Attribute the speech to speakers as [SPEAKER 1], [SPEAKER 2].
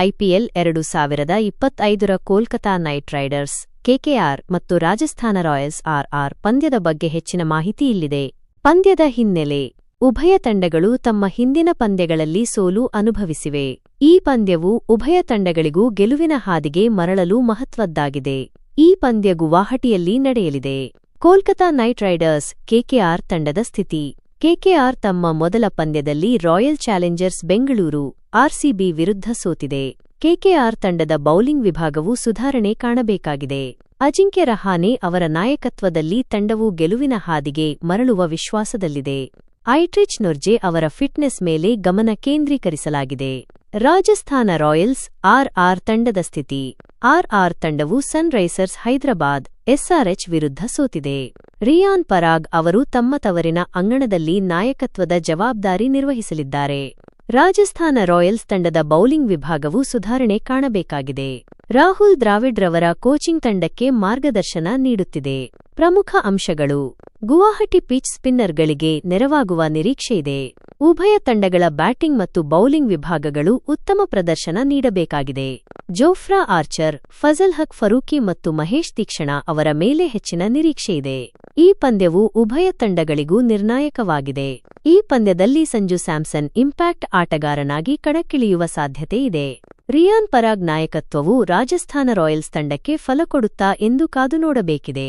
[SPEAKER 1] IPL ಎರಡು ಸಾವಿರದ ಇಪ್ಪತ್ತೈದರ ಕೋಲ್ಕತಾ ನೈಟ್ ರೈಡರ್ಸ್ ಕೆಕೆಆರ್ ಮತ್ತು ರಾಜಸ್ಥಾನ ರಾಯಲ್ಸ್ ಆರ್ಆರ್ ಪಂದ್ಯದ ಬಗ್ಗೆ ಹೆಚ್ಚಿನ ಮಾಹಿತಿ ಇಲ್ಲಿದೆ. ಪಂದ್ಯದ ಹಿನ್ನೆಲೆ, ಉಭಯ ತಂಡಗಳು ತಮ್ಮ ಹಿಂದಿನ ಪಂದ್ಯಗಳಲ್ಲಿ ಸೋಲು ಅನುಭವಿಸಿವೆ. ಈ ಪಂದ್ಯವು ಉಭಯ ತಂಡಗಳಿಗೂ ಗೆಲುವಿನ ಹಾದಿಗೆ ಮರಳಲು ಮಹತ್ವದ್ದಾಗಿದೆ. ಈ ಪಂದ್ಯ ಗುವಾಹಟಿಯಲ್ಲಿ ನಡೆಯಲಿದೆ. ಕೋಲ್ಕತಾ ನೈಟ್ ರೈಡರ್ಸ್ ಕೆಕೆಆರ್ ತಂಡದ ಸ್ಥಿತಿ. ಕೆಕೆಆರ್ ತಮ್ಮ ಮೊದಲ ಪಂದ್ಯದಲ್ಲಿ ರಾಯಲ್ ಚಾಲೆಂಜರ್ಸ್ ಬೆಂಗಳೂರು ಆರ್ಸಿಬಿ ವಿರುದ್ಧ ಸೋತಿದೆ. ಕೆಕೆಆರ್ ತಂಡದ ಬೌಲಿಂಗ್ ವಿಭಾಗವು ಸುಧಾರಣೆ ಕಾಣಬೇಕಾಗಿದೆ. ಅಜಿಂಕ್ಯ ರಹಾನೆ ಅವರ ನಾಯಕತ್ವದಲ್ಲಿ ತಂಡವು ಗೆಲುವಿನ ಹಾದಿಗೆ ಮರಳುವ ವಿಶ್ವಾಸದಲ್ಲಿದೆ. ಐಟ್ರಿಚ್ ನೊರ್ಜೆ ಅವರ ಫಿಟ್ನೆಸ್ ಮೇಲೆ ಗಮನ ಕೇಂದ್ರೀಕರಿಸಲಾಗಿದೆ. ರಾಜಸ್ಥಾನ ರಾಯಲ್ಸ್ ಆರ್ಆರ್ ತಂಡದ ಸ್ಥಿತಿ. ಆರ್ಆರ್ ತಂಡವು ಸನ್ರೈಸರ್ಸ್ ಹೈದರಾಬಾದ್ ಎಸ್ಆರ್ಎಚ್ ವಿರುದ್ಧ ಸೋತಿದೆ. ರಿಯಾನ್ ಪರಾಗ್ ಅವರು ತಮ್ಮ ತವರಿನ ಅಂಗಣದಲ್ಲಿ ನಾಯಕತ್ವದ ಜವಾಬ್ದಾರಿ ನಿರ್ವಹಿಸಲಿದ್ದಾರೆ. ರಾಜಸ್ಥಾನ ರಾಯಲ್ಸ್ ತಂಡದ ಬೌಲಿಂಗ್ ವಿಭಾಗವು ಸುಧಾರಣೆ ಕಾಣಬೇಕಾಗಿದೆ. ರಾಹುಲ್ ದ್ರಾವಿಡ್ ರವರ ಕೋಚಿಂಗ್ ತಂಡಕ್ಕೆ ಮಾರ್ಗದರ್ಶನ ನೀಡುತ್ತಿದೆ. ಪ್ರಮುಖ ಅಂಶಗಳು. ಗುವಾಹಟಿ ಪಿಚ್ ಸ್ಪಿನ್ನರ್ಗಳಿಗೆ ನೆರವಾಗುವ ನಿರೀಕ್ಷೆಯಿದೆ ಉಭಯ ತಂಡಗಳ ಬ್ಯಾಟಿಂಗ್ ಮತ್ತು ಬೌಲಿಂಗ್ ವಿಭಾಗಗಳು ಉತ್ತಮ ಪ್ರದರ್ಶನ ನೀಡಬೇಕಾಗಿದೆ. ಜೋಫ್ರಾ ಆರ್ಚರ್, ಫಜಲ್ ಹಕ್ ಫರೂಕಿ ಮತ್ತು ಮಹೇಶ್ ತೀಕ್ಷಣ ಅವರ ಮೇಲೆ ಹೆಚ್ಚಿನ ನಿರೀಕ್ಷೆಯಿದೆ ಈ ಪಂದ್ಯವು ಉಭಯ ತಂಡಗಳಿಗೂ ನಿರ್ಣಾಯಕವಾಗಿದೆ. ಈ ಪಂದ್ಯದಲ್ಲಿ ಸಂಜು ಸ್ಯಾಮ್ಸನ್ ಇಂಪ್ಯಾಕ್ಟ್ ಆಟಗಾರನಾಗಿ ಕಣಕ್ಕಿಳಿಯುವ ಸಾಧ್ಯತೆ ಇದೆ. ರಿಯಾನ್ ಪರಾಗ್ ನಾಯಕತ್ವವು ರಾಜಸ್ಥಾನ ರಾಯಲ್ಸ್ ತಂಡಕ್ಕೆ ಫಲ ಕೊಡುತ್ತಾ ಎಂದು ಕಾದು ನೋಡಬೇಕಿದೆ.